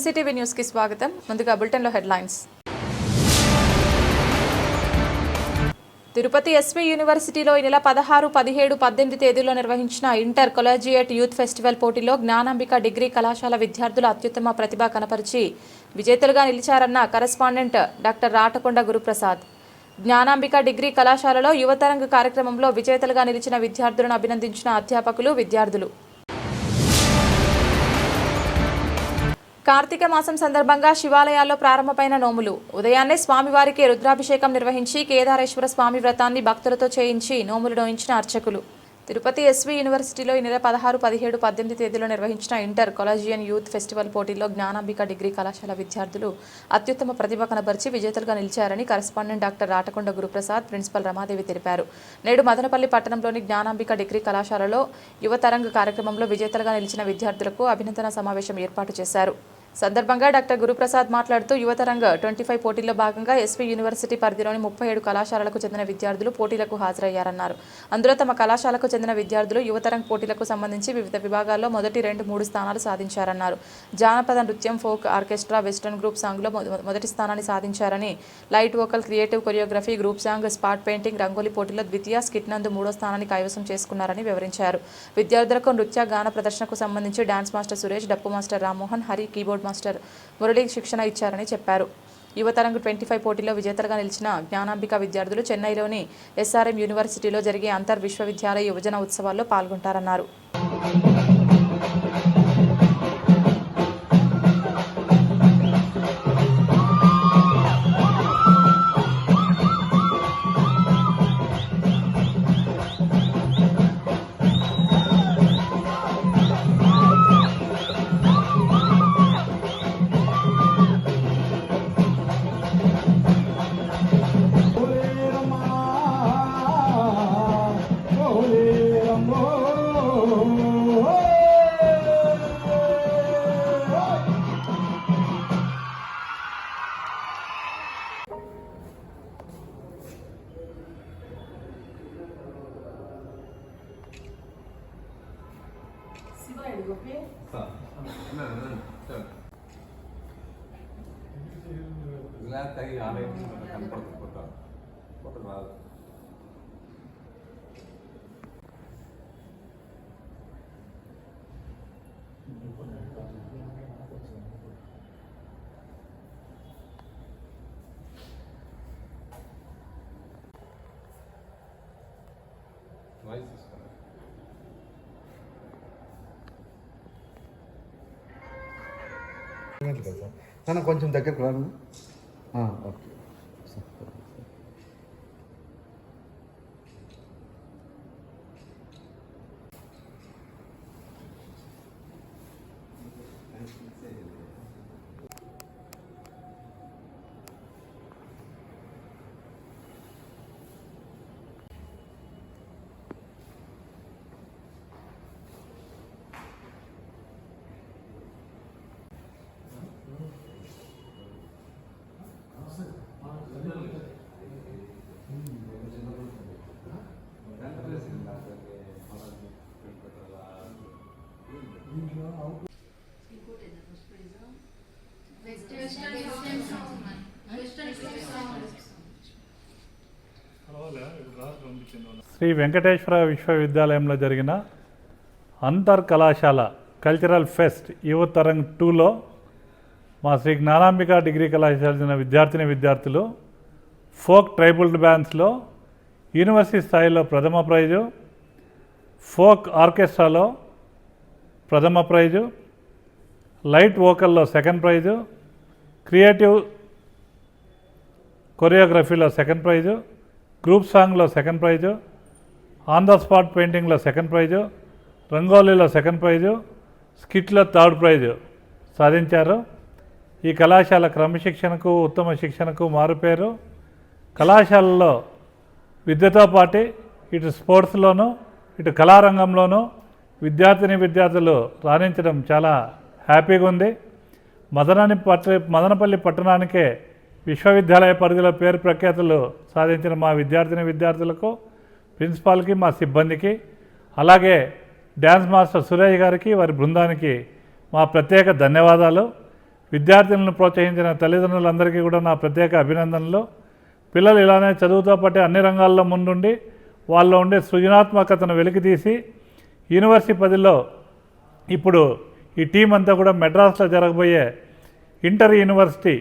MCTV న్యూస్కి స్వాగతం. ముందుగా బులెటిన్లో హెడ్లైన్స్. తిరుపతి ఎస్వి యూనివర్సిటీలో ఈ నెల పదహారు పదిహేడు పద్దెనిమిది తేదీల్లో నిర్వహించిన ఇంటర్ కొలాజియేట్ యూత్ ఫెస్టివల్ పోటీలో జ్ఞానాంబిక డిగ్రీ కళాశాల విద్యార్థులు అత్యుత్తమ ప్రతిభ కనపరిచి విజేతలుగా నిలిచారన్న correspondent doctor Ratakonda Guruprasad. Jnanambika degree కళాశాలలో యువతరంగ కార్యక్రమంలో విజేతలుగా నిలిచిన విద్యార్థులను అభినందించిన అధ్యాపకులు విద్యార్థులు. కార్తీక మాసం సందర్భంగా శివాలయాల్లో ప్రారంభమైన నోములు. ఉదయాన్నే స్వామివారికి రుద్రాభిషేకం నిర్వహించి కేదారేశ్వర స్వామి వ్రతాన్ని భక్తులతో చేయించి నోములు నోయించిన అర్చకులు. తిరుపతి ఎస్వి యూనివర్సిటీలో ఈ నెల పదహారు పదిహేడు పద్దెనిమిది తేదీలో నిర్వహించిన ఇంటర్ కొలాజియన్ యూత్ ఫెస్టివల్ పోటీలో జ్ఞానాంబిక డిగ్రీ కళాశాల విద్యార్థులు అత్యుత్తమ ప్రతిభ కనబరిచి విజేతలుగా నిలిచారని correspondent doctor Ratakonda Guruprasad principal Ramadevi తెలిపారు. నేడు మదనపల్లి పట్టణంలోని జ్ఞానాంబిక డిగ్రీ కళాశాలలో యువతరంగ కార్యక్రమంలో విజేతలుగా నిలిచిన విద్యార్థులకు అభినందన సమావేశం ఏర్పాటు చేశారు. సందర్భంగా డాక్టర్ గురుప్రసాద్ మాట్లాడుతూ యువతరంగ ట్వంటీ ఫైవ్ పోటీల్లో భాగంగా ఎస్పీ యూనివర్సిటీ పరిధిలోని ముప్పై ఏడు కళాశాలలకు చెందిన విద్యార్థులు పోటీలకు హాజరయ్యారన్నారు. అందులో తమ కళాశాలకు చెందిన విద్యార్థులు యువతరంగ పోటీలకు సంబంధించి వివిధ విభాగాల్లో మొదటి రెండు మూడు స్థానాలు సాధించారన్నారు. జానపద నృత్యం ఫోక్ ఆర్కెస్ట్రా వెస్టర్న్ గ్రూప్ సాంగ్లో మొదటి స్థానాన్ని సాధించారని light vocal creative choreography group song spot painting rangoli పోటీలో ద్వితీయ స్కిట్ నందు మూడో స్థానాన్ని కైవసం చేసుకున్నారని వివరించారు. విద్యార్థులకు నృత్య గాన ప్రదర్శనకు సంబంధించి డాన్స్ మాస్టర్ సురేష్ డప్పు master Rammohan Hari keyboard master Murali శిక్షణ ఇచ్చారని చెప్పారు. యువతరంగ ట్వంటీ ఫైవ్ పోటీలో విజేతలుగా నిలిచిన జ్ఞానాంబిక విద్యార్థులు చెన్నైలోని ఎస్ఆర్ఎం యూనివర్సిటీలో జరిగే అంతర్ విశ్వవిద్యాలయ యువజన ఉత్సవాల్లో పాల్గొంటారన్నారు. గ్లాస్ తగి ఆలయం కనపడకపోతా ఒక రాదు వాయిస్ తీసుకోండి నాన్న కొంచెం దగ్గరకు రాను ఆ, ఓకే శ్రీ వెంకటేశ్వర విశ్వవిద్యాలయంలో జరిగిన అంతర్ కళాశాల కల్చరల్ ఫెస్ట్ యువతరంగ్ టూలో మా శ్రీ జ్ఞానాంబిక డిగ్రీ కళాశాల చెందిన విద్యార్థిని విద్యార్థులు ఫోక్ ట్రైబుల్ బ్యాండ్స్లో యూనివర్సిటీ స్థాయిలో ప్రథమ ప్రైజు ఫోక్ ఆర్కెస్ట్రాలో ప్రథమ ప్రైజు లైట్ వోకల్లో సెకండ్ ప్రైజు క్రియేటివ్ కొరియోగ్రఫీలో సెకండ్ ప్రైజు గ్రూప్ సాంగ్లో second prize on the spot పెయింటింగ్లో సెకండ్ ప్రైజు రంగోలీలో సెకండ్ ప్రైజు స్కిట్లో థర్డ్ ప్రైజు సాధించారు. ఈ కళాశాల క్రమశిక్షణకు ఉత్తమ శిక్షణకు మారుపేరు కళాశాలలో విద్యతో పాటు ఇటు స్పోర్ట్స్లోనూ ఇటు కళారంగంలోనూ విద్యార్థిని విద్యార్థులు రాణించడం చాలా హ్యాపీగా ఉంది. మదనాని పట్ట మదనపల్లి పట్టణానికే విశ్వవిద్యాలయ పరిధిలో పేరు ప్రఖ్యాతులు సాధించిన మా విద్యార్థిని విద్యార్థులకు ప్రిన్సిపాల్కి మా సిబ్బందికి అలాగే డ్యాన్స్ మాస్టర్ సురేష్ గారికి వారి బృందానికి మా ప్రత్యేక ధన్యవాదాలు. విద్యార్థులను ప్రోత్సహించిన తల్లిదండ్రులందరికీ కూడా నా ప్రత్యేక అభినందనలు. పిల్లలు ఇలానే చదువుతో పాటు అన్ని రంగాల్లో ముందుండి వాళ్ళలో ఉండే సృజనాత్మకతను వెలికితీసి యూనివర్సిటీ పదిలో ఇప్పుడు ఈ టీం అంతా కూడా మెడ్రాస్లో జరగబోయే ఇంటర్ యూనివర్సిటీ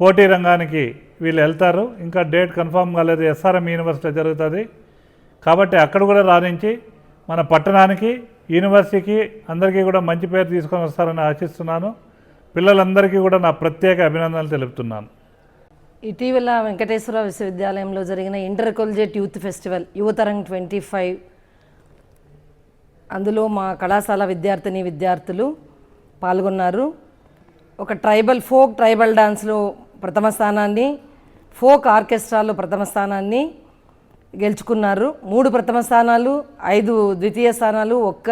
పోటీ రంగానికి వీళ్ళు వెళ్తారు. ఇంకా డేట్ కన్ఫామ్ కాలేదు. ఎస్ఆర్ఎం యూనివర్సిటీలో జరుగుతుంది. కాబట్టి అక్కడ కూడా రాణించి మన పట్టణానికి యూనివర్సిటీకి అందరికీ కూడా మంచి పేరు తీసుకొని వస్తారని ఆశిస్తున్నాను. పిల్లలందరికీ కూడా నా ప్రత్యేక అభినందనలు తెలుపుతున్నాను. ఇటీవల వెంకటేశ్వర విశ్వవిద్యాలయంలో జరిగిన intercollegiate youth festival Yuvatarang twenty five. అందులో మా కళాశాల విద్యార్థిని విద్యార్థులు పాల్గొన్నారు. ఒక ట్రైబల్ ఫోక్ ట్రైబల్ డాన్స్లో ప్రథమ స్థానాన్ని ఫోక్ ఆర్కెస్ట్రాలో ప్రథమ స్థానాన్ని గెలుచుకున్నారు. మూడు ప్రథమ స్థానాలు ఐదు ద్వితీయ స్థానాలు ఒక్క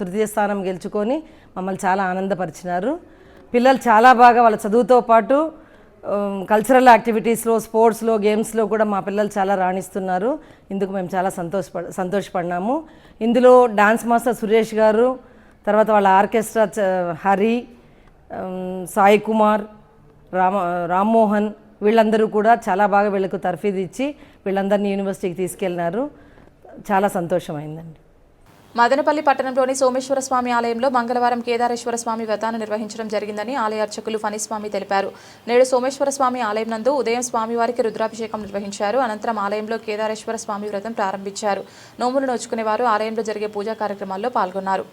తృతీయ స్థానం గెలుచుకొని మమ్మల్ని చాలా ఆనందపరిచినారు. పిల్లలు చాలా బాగా వాళ్ళ చదువుతో పాటు కల్చరల్ యాక్టివిటీస్లో స్పోర్ట్స్లో గేమ్స్లో కూడా మా పిల్లలు చాలా రాణిస్తున్నారు. ఇందుకు మేము చాలా సంతోషప సంతోషపడినాము. ఇందులో డాన్స్ మాస్టర్ సురేష్ గారు తర్వాత వాళ్ళ ఆర్కెస్ట్రా చ- హరి సాయి కుమార్ రామ రామ్మోహన్ వీళ్ళందరూ కూడా చాలా బాగా వీళ్ళకు తర్ఫీదు ఇచ్చి వీళ్ళందరినీ యూనివర్సిటీకి తీసుకెళ్ళినారు. చాలా సంతోషమైందండి. మదనపల్లి పట్టణంలోని సోమేశ్వర స్వామి ఆలయంలో మంగళవారం కేదారేశ్వర స్వామి వ్రతాన్ని నిర్వహించడం జరిగిందని ఆలయ అర్చకులు ఫణిస్వామి తెలిపారు. నేడు సోమేశ్వర స్వామి ఆలయం నందు ఉదయం స్వామివారికి రుద్రాభిషేకం నిర్వహించారు. అనంతరం ఆలయంలో కేదారేశ్వర స్వామి వ్రతం ప్రారంభించారు. నోములు నోచుకునేవారు ఆలయంలో జరిగే పూజా కార్యక్రమాల్లో పాల్గొన్నారు.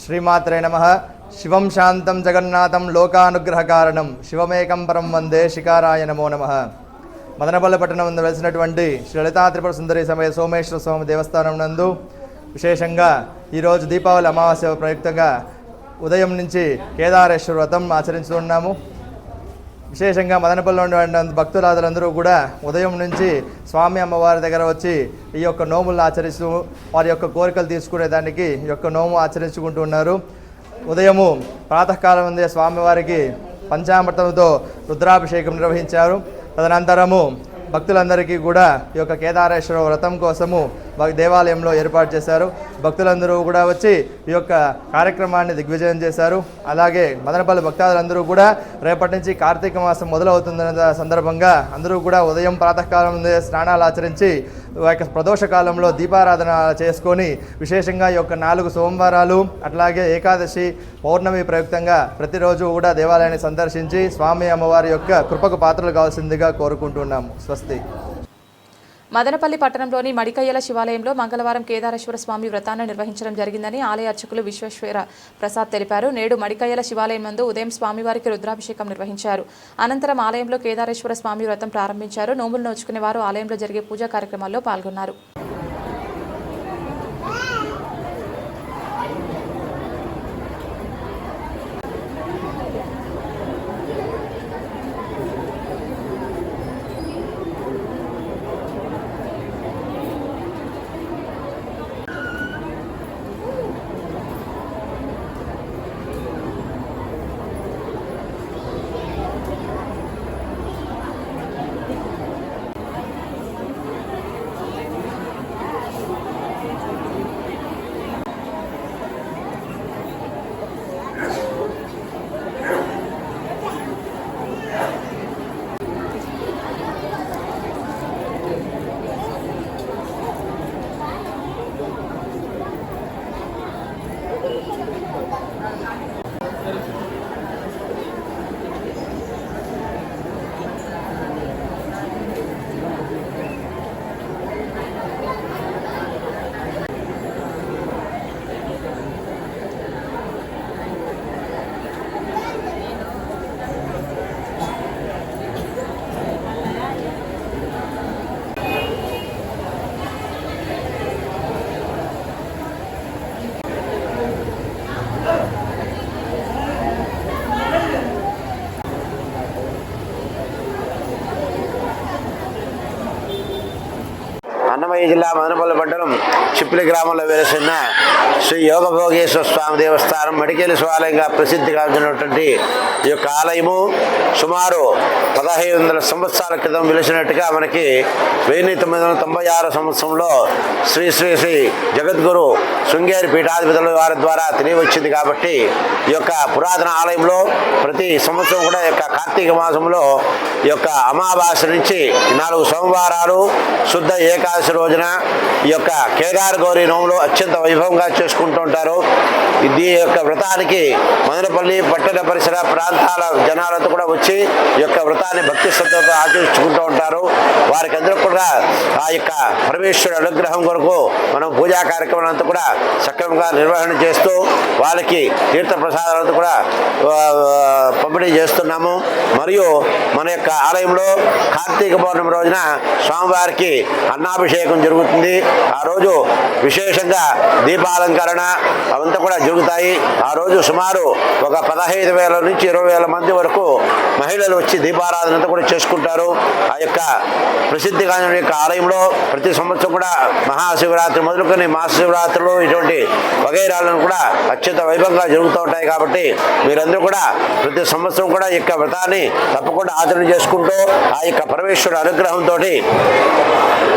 శ్రీమాత్రే నమ. శివం శాంతం జగన్నాథం లోకానుగ్రహకారణం. శివమేకం పరం వందే శికారాయ నమో నమ. మదనపల్లి పట్టణం నందు వెలిసినటువంటి శ్రీ లలితా త్రిపుర సుందరి సమయ సోమేశ్వర స్వామి దేవస్థానం నందు విశేషంగా ఈరోజు దీపావళి అమావాస్య ప్రయుక్తంగా ఉదయం నుంచి కేదారేశ్వర వ్రతం ఆచరించుతున్నాము విశేషంగా మదనపల్లిలో ఉండే భక్తురాదులందరూ కూడా ఉదయం నుంచి స్వామి అమ్మవారి దగ్గర వచ్చి ఈ యొక్క నోములను ఆచరిస్తూ వారి యొక్క కోరికలు తీసుకునే దానికి ఈ యొక్క నోము ఆచరించుకుంటూ ఉన్నారు. ఉదయము ప్రాతకాలం ఉందే స్వామివారికి పంచామృతంతో రుద్రాభిషేకం నిర్వహించారు. తదనంతరము భక్తులందరికీ కూడా ఈ యొక్క కేదారేశ్వర వ్రతం కోసము దేవాలయంలో ఏర్పాటు చేశారు. భక్తులందరూ కూడా వచ్చి ఈ యొక్క కార్యక్రమాన్ని దిగ్విజయం చేశారు. అలాగే మదనపల్లి భక్తాదులందరూ కూడా రేపటి నుంచి కార్తీక మాసం మొదలవుతున్న సందర్భంగా అందరూ కూడా ఉదయం ప్రాతకాలం స్నానాలు ఆచరించి యొక్క ప్రదోష కాలంలో దీపారాధన చేసుకొని విశేషంగా ఈ యొక్క నాలుగు సోమవారాలు అట్లాగే ఏకాదశి పౌర్ణమి ప్రయుక్తంగా ప్రతిరోజు కూడా దేవాలయాన్ని సందర్శించి స్వామి అమ్మవారి యొక్క కృపకు పాత్రలు కావాల్సిందిగా కోరుకుంటున్నాము. స్వస్తి. మదనపల్లి పట్టణంలోని మడికయ్యల శివాలయంలో మంగళవారం కేదారేశ్వర స్వామి వ్రతాన్ని నిర్వహించడం జరిగిందని ఆలయ అర్చకులు విశ్వేశ్వర ప్రసాద్ తెలిపారు. నేడు మడికయ్యల శివాలయం నందు ఉదయం స్వామివారికి రుద్రాభిషేకం నిర్వహించారు. అనంతరం ఆలయంలో కేదారేశ్వర స్వామి వ్రతం ప్రారంభించారు. నోములు నోచుకునే వారు ఆలయంలో జరిగే పూజా కార్యక్రమాల్లో పాల్గొన్నారు. అన్నమయ్య జిల్లా మదనపల్లి మండలం చిప్లి గ్రామంలో వెలిసిన శ్రీ యోగభోగేశ్వర స్వామి దేవస్థానం మడికేలి శివాలయంగా ప్రసిద్ధిగాంచినటువంటి ఈ యొక్క ఆలయము సుమారు పదహైదు వందల సంవత్సరాల క్రితం వెలిసినట్టుగా మనకి వెయ్యి తొమ్మిది వందల తొంభై ఆరు సంవత్సరంలో శ్రీ శ్రీ శ్రీ జగద్గురు శృంగేరి పీఠాధిపతుల వారి ద్వారా తెలియవచ్చింది కాబట్టి ఈ యొక్క పురాతన ఆలయంలో ప్రతి సంవత్సరం కూడా యొక్క కార్తీక మాసంలో ఈ యొక్క అమావాస్య నుంచి నాలుగు సోమవారాలు శుద్ధ ఏకాదశి రోజున ఈ యొక్క కేదార్ గౌరీ నోములు అత్యంత వైభవంగా చేసుకుంటూ ఉంటారు. ఇది యొక్క వ్రతానికి మదనపల్లి పట్టణ పరిసర ప్రాంతాల జనాలతో కూడా వచ్చి ఈ యొక్క వ్రతాన్ని భక్తి శ్రద్ధతో ఆచరించుకుంటూ ఉంటారు. వారికి అందరూ కూడా ఆ యొక్క పరమేశ్వరుడు అనుగ్రహం కొరకు మనం పూజా కార్యక్రమాలంతా కూడా సక్రమంగా నిర్వహణ చేస్తూ వాళ్ళకి తీర్థ ప్రసాదాలతో కూడా పంపిణీ చేస్తున్నాము. మరియు మన యొక్క ఆలయంలో కార్తీక పౌర్ణమి రోజున స్వామివారికి అన్నాభిషేకం జరుగుతుంది. ఆ రోజు విశేషంగా దీపాలంకరణ అవంతా కూడా జరుగుతాయి. ఆ రోజు సుమారు ఒక పదహైదు వేల నుంచి ఇరవై వేల మంది వరకు మహిళలు వచ్చి దీపారాధన అంతా కూడా చేసుకుంటారు. ఆ యొక్క ప్రసిద్ధిగాంచిన యొక్క ఆలయంలో ప్రతి సంవత్సరం కూడా మహాశివరాత్రి మొదలుకొని మహాశివరాత్రులు ఇటువంటి వగైరాలను కూడా అత్యంత వైభవంగా జరుగుతూ ఉంటాయి కాబట్టి మీరందరూ కూడా ప్రతి సంవత్సరం కూడా ఈ యొక్క వ్రతాన్ని తప్పకుండా ఆచరణ చేసుకుంటూ ఆ యొక్క పరమేశ్వరుడు అనుగ్రహంతో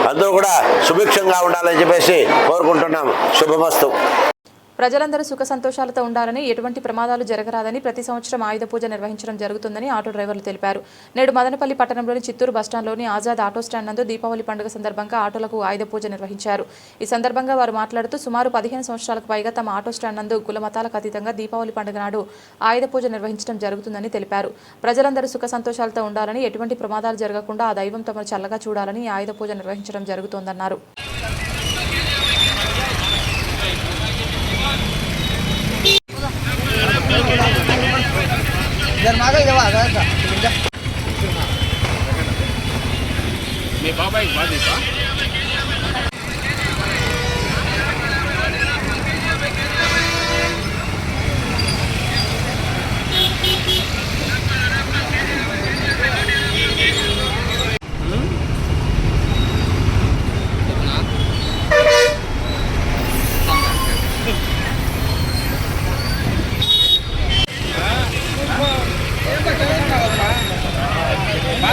అందరూ కూడా సుభిక్షంగా ఉండాలని చెప్పేసి కోరుకుంటున్నాం శుభమస్తు ప్రజలందరూ సుఖ సంతోషాలతో ఉండాలని ఎటువంటి ప్రమాదాలు జరగరాదని ప్రతి సంవత్సరం ఆయుధ పూజ నిర్వహించడం జరుగుతుందని ఆటో డ్రైవర్లు తెలిపారు. నేడు మదనపల్లి పట్టణంలోని చిత్తూరు బస్టాండ్లోని ఆజాద్ ఆటో స్టాండ్ నందు దీపావళి పండుగ సందర్భంగా ఆటోలకు ఆయుధ పూజ నిర్వహించారు. ఈ సందర్భంగా వారు మాట్లాడుతూ సుమారు పదిహేను సంవత్సరాలకు పైగా తమ ఆటో స్టాండ్ నందు కుల మతాలకు అతీతంగా దీపావళి పండుగ నాడు ఆయుధ పూజ నిర్వహించడం జరుగుతుందని తెలిపారు. ప్రజలందరూ సుఖ సంతోషాలతో ఉండాలని ఎటువంటి ప్రమాదాలు జరగకుండా ఆ దైవం తమను చల్లగా చూడాలని ఆయుధ పూజ నిర్వహించడం జరుగుతోందన్నారు. जर मागे जावा आता मी बाबा एक बाजू का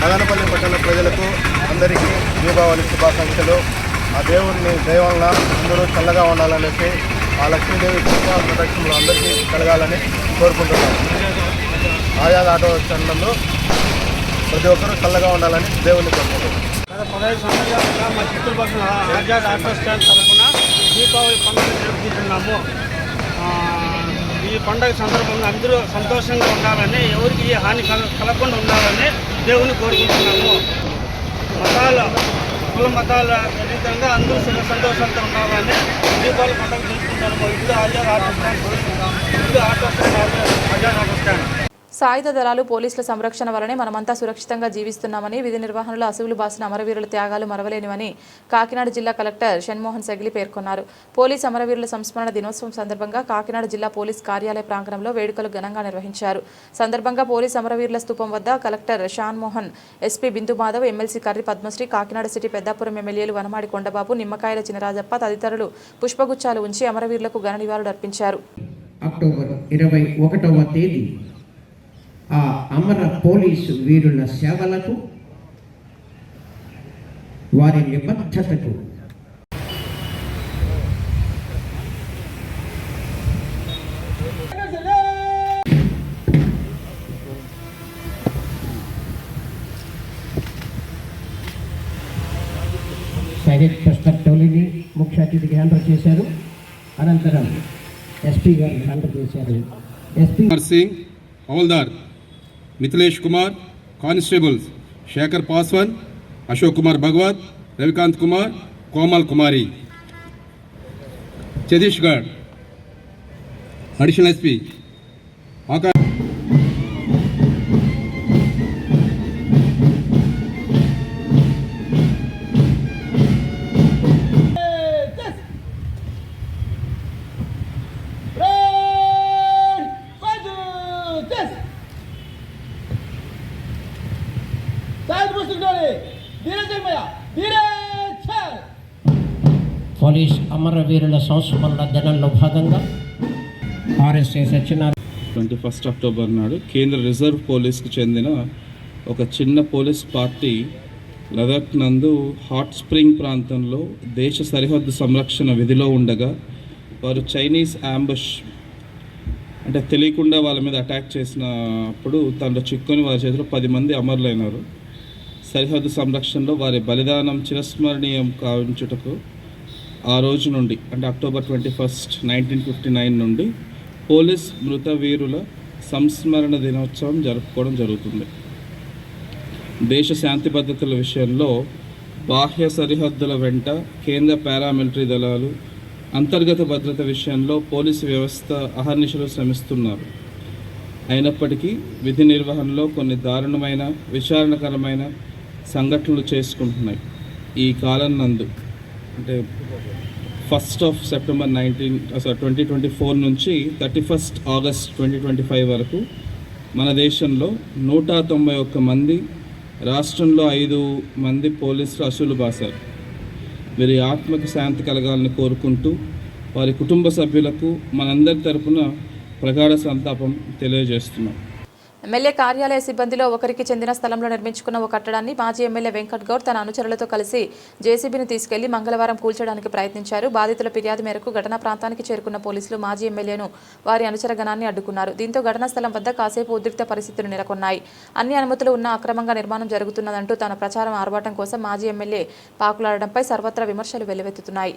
మదనపల్లి పట్టణ ప్రజలకు అందరికీ దీపావళి శుభాకాంక్షలు ఆ దేవుడిని దైవంగా అందరూ చల్లగా ఉండాలనేసి ఆ లక్ష్మీదేవి కృపా ప్రదక్షిణలు అందరికీ కలగాలని కోరుకుంటున్నాను ఆయాద ఆటో స్టాండ్లలో ప్రతి ఒక్కరూ చల్లగా ఉండాలని దేవుని కోరుకుంటున్నాను గత పదహైదు సంవత్సరాలుగా మా చిత్తూరు పక్కన ఆజాద్ ఆటో స్టాండ్ తరఫున దీపావళి పండుగ జరుపుకుంటున్నాము. ఈ పండుగ సందర్భంగా అందరూ సంతోషంగా ఉండాలని ఎవరికి ఏ హాని కల- కలగకుండా ఉండాలని దేవుని కోరుకుంటున్నాము. మతాల కుల మతాల రీతంగా అందరూ సుఖ సంతోషాలతో ఉండాలని దీపావళి పండుగ చేసుకుంటాము ఇప్పుడు ఆజాద్ ఆటో స్టాండ్ ఇప్పుడు auto stand Azad auto stand సాయుధ దళాలు పోలీసుల సంరక్షణ వలనే మనమంతా సురక్షితంగా జీవిస్తున్నామని విధి నిర్వహణలో అసువులు బాసిన అమరవీరుల త్యాగాలు మరవలేనివని కాకినాడ జిల్లా కలెక్టర్ షణ్మోహన్ సెగిలి పేర్కొన్నారు. పోలీస్ అమరవీరుల సంస్మరణ దినోత్సవం సందర్భంగా కాకినాడ జిల్లా పోలీస్ కార్యాలయ ప్రాంగణంలో వేడుకలు ఘనంగా నిర్వహించారు. సందర్భంగా పోలీస్ అమరవీరుల స్తూపం వద్ద collector Shan Mohan SP Bindu Madhav MLC Karri Padmasri Kakinada city Peddapuram ఎమ్మెల్యేలు వనమాడి కొండబాబు నిమ్మకాయల చినరాజప్ప తదితరులు పుష్పగుచ్చాలు ఉంచి అమరవీరులకు ఘన నివాళులు అర్పించారు అక్టోబర్ ఇరవై ఒకటవ తేదీ ఆ అమర పోలీసు వీరుల సేవలకు వారి నిబద్ధతకు. సైనిక్ టోలీని ముఖ్య అతిథికి హ్యాండర్ చేశారు. అనంతరం ఎస్పీ గారు హ్యాండర్ చేశారు. SP Singh Havildar. Mithilesh Kumar constables Shekhar Paswan Ashok Kumar Bhagwat Ravikant Kumar Komal Kumari. Chhattisgarh additional SP ఆకా first October నాడు కేంద్ర రిజర్వ్ పోలీస్కి చెందిన ఒక చిన్న పోలీస్ పార్టీ లదాఖ్ నందు హాట్ స్ప్రింగ్ ప్రాంతంలో దేశ సరిహద్దు సంరక్షణ విధిలో ఉండగా వారు చైనీస్ అంబుష్ అంటే తెలియకుండా వాళ్ళ మీద అటాక్ చేసినప్పుడు తనలో చిక్కుని వారి చేతిలో పది మంది అమరులైనారు. సరిహద్దు సంరక్షణలో వారి బలిదానం చిరస్మరణీయం కావించుటకు ఆ రోజు నుండి అంటే October twenty first nineteen fifty nine నుండి పోలీస్ మృత వీరుల సంస్మరణ దినోత్సవం జరుపుకోవడం జరుగుతుంది. దేశ శాంతి భద్రతల విషయంలో బాహ్య సరిహద్దుల వెంట కేంద్ర పారామిలిటరీ దళాలు అంతర్గత భద్రత విషయంలో పోలీసు వ్యవస్థ అహర్నిశలు శ్రమిస్తున్నారు. అయినప్పటికీ విధి నిర్వహణలో కొన్ని దారుణమైన విచారణకరమైన సంఘటనలు చేసుకుంటున్నాయి. ఈ కాలం నందు. అంటే first of September nineteen twenty twenty four నుంచి thirty first August twenty twenty five వరకు మన దేశంలో నూట తొంభై ఒక్క మంది రాష్ట్రంలో ఐదు మంది పోలీసులు అసూలు బాసారు. వీరి ఆత్మకి శాంతి కలగాలని కోరుకుంటూ వారి కుటుంబ సభ్యులకు మనందరి తరపున ప్రగాఢ సంతాపం తెలియజేస్తున్నాం. ఎమ్మెల్యే కార్యాలయ సిబ్బందిలో ఒకరికి చెందిన స్థలంలో నిర్మించుకున్న ఒక కట్టడాన్ని మాజీ ఎమ్మెల్యే వెంకట్ గౌడ్ తన అనుచరులతో కలిసి జేసీబీని తీసుకెళ్ళి మంగళవారం కూల్చడానికి ప్రయత్నించారు బాధితుల ఫిర్యాదు మేరకు ఘటనా ప్రాంతానికి చేరుకున్న పోలీసులు మాజీ ఎమ్మెల్యేను వారి అనుచర గణాన్ని అడ్డుకున్నారు దీంతో ఘటనా స్థలం వద్ద కాసేపు ఉద్రిక్త పరిస్థితులు నెలకొన్నాయి అన్ని అనుమతులు ఉన్న అక్రమంగా నిర్మాణం జరుగుతున్నదంటూ తన ప్రచారం ఆర్భాటం కోసం మాజీ ఎమ్మెల్యే పాకులాడడంపై సర్వత్రా విమర్శలు వెల్లువెత్తుతున్నాయి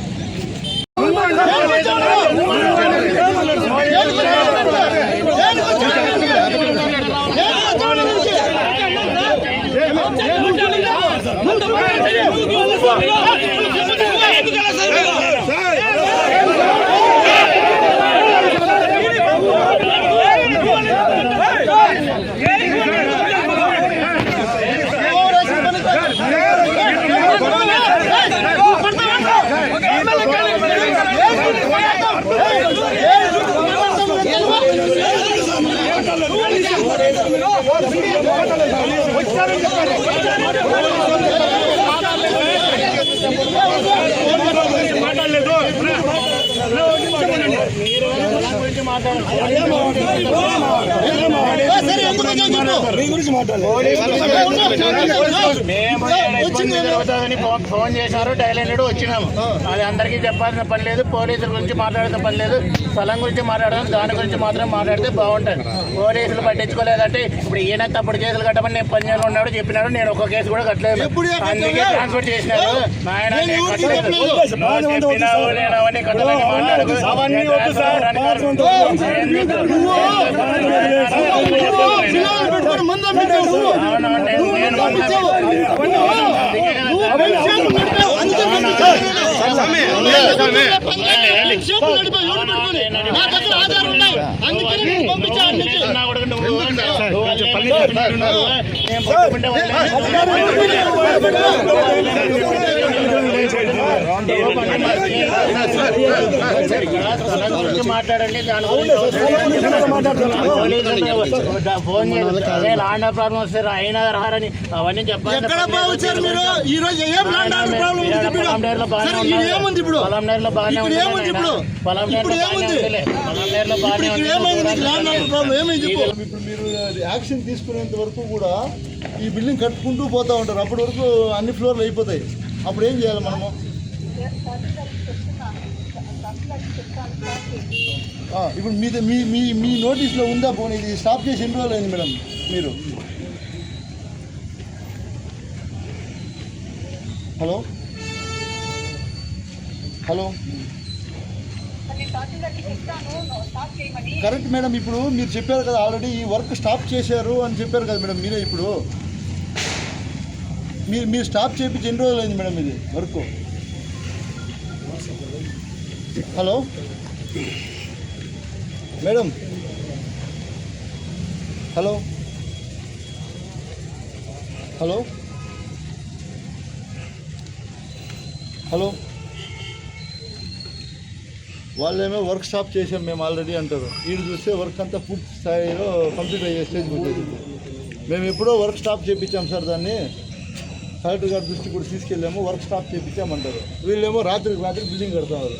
ఫోన్ చేశారు డైలెండ్ వచ్చినాము అది అందరికీ చెప్పాల్సిన పని లేదు పోలీసుల గురించి మాట్లాడాల్సిన పని లేదు స్థలం గురించి మాట్లాడడం దాని గురించి మాత్రం మాట్లాడితే బాగుంటుంది. పోలీసులు పట్టించుకోలేదంటే ఇప్పుడు ఈయన తప్పుడు కేసులు కట్టమని నేను పనిచేయలో ఉన్నాడు చెప్పినాడు నేను ఒక కేసు కూడా కట్టలేదు అందుకే ట్రాన్స్ఫర్ చేసినారు నాయన చెప్పినావు, నేను అవన్నీ కట్టలేని మాట్లాడకు. నేను ట్రాన్స్ఫర్ అని కాదు. అవును, నేను- నేను పంపించాను మాట్లాడండి దాని ఫోన్ అదే లాండ్ ప్రాబ్లం వస్తే అయినా రారని అవన్నీ చెప్పండి ఎక్కడ మీరు బాగానే ఇప్పుడు బాగానే ఉంది బాగానే ఇప్పుడు మీరు యాక్షన్ తీసుకునేంత వరకు కూడా ఈ బిల్డింగ్ కట్టుకుంటూ పోతా ఉంటారు. అప్పటి వరకు అన్ని ఫ్లోర్లు అయిపోతాయి. అప్పుడు ఏం చేయాలి మనము? ఇప్పుడు మీ మీ మీ మీ నోటీస్లో ఉందా పోనీ? ఇది స్టాప్ చేసి ఎన్ని రోజులు అయింది మేడం మీరు? హలో? హలో? కరెక్ట్ మేడం ఇప్పుడు మీరు చెప్పారు కదా ఆల్రెడీ ఈ వర్క్ స్టాప్ చేశారు అని చెప్పారు కదా మేడం మీరే ఇప్పుడు. మీరు మీరు స్టాప్ చేయించి ఎన్ని రోజులు అయింది మేడం ఇది work? Hello madam hello hello hello వాళ్ళేమో వర్క్ స్టాప్ చేసాం మేము ఆల్రెడీ అంటారు. వీడు చూస్తే వర్క్ అంతా పూర్తి స్థాయిలో కంప్లీట్ అయ్యే స్టేజ్కి వచ్చేసింది. మేము ఎప్పుడో వర్క్ స్టాప్ చేయించాం సార్ దాన్ని. కలెక్టర్ గారి దృష్టికి కూడా తీసుకెళ్ళాము వర్క్ స్టాప్ చేయించామంటారు వీళ్ళేమో రాత్రికి రాత్రి బిల్డింగ్ కడుతున్నారు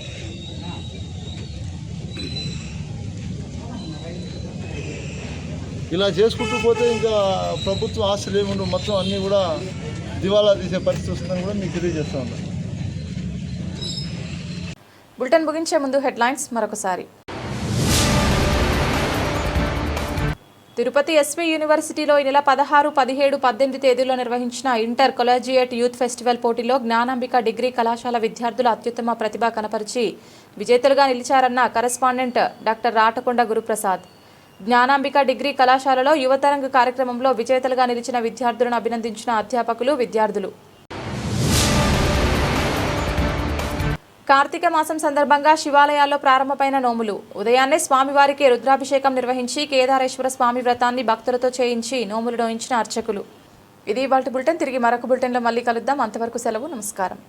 ఇలా చేసుకుంటూ పోతే ఇంకా ప్రభుత్వ ఆస్తులు ఏముండవు. మొత్తం అన్నీ కూడా దివాలా తీసే పరిస్థితి వస్తుందని కూడా మీకు తెలియజేస్తా ఉన్నాను బులెటిన్ ముగించే ముందు హెడ్లైన్స్ మరొకసారి. తిరుపతి ఎస్వి యూనివర్సిటీలో ఈ నెల పదహారు పదిహేడు పద్దెనిమిది తేదీల్లో నిర్వహించిన ఇంటర్ కొలాజియేట్ యూత్ ఫెస్టివల్ పోటీలో జ్ఞానాంబిక డిగ్రీ కళాశాల విద్యార్థులు అత్యుత్తమ ప్రతిభ కనపరిచి విజేతలుగా నిలిచారన్న correspondent doctor Ratakonda Guruprasad. Jnanambika degree కళాశాలలో యువతరంగ కార్యక్రమంలో విజేతలుగా నిలిచిన విద్యార్థులను అభినందించిన అధ్యాపకులు విద్యార్థులు. కార్తీక మాసం సందర్భంగా శివాలయాల్లో ప్రారంభమైన నోములు. ఉదయాన్నే స్వామివారికి రుద్రాభిషేకం నిర్వహించి కేదారేశ్వర స్వామి వ్రతాన్ని భక్తులతో చేయించి నోములు నోయించిన అర్చకులు. ఇది ఇవాళ బులెటిన్. తిరిగి మరొక బులెటిన్లో మళ్ళీ కలుద్దాం. అంతవరకు సెలవు. నమస్కారం.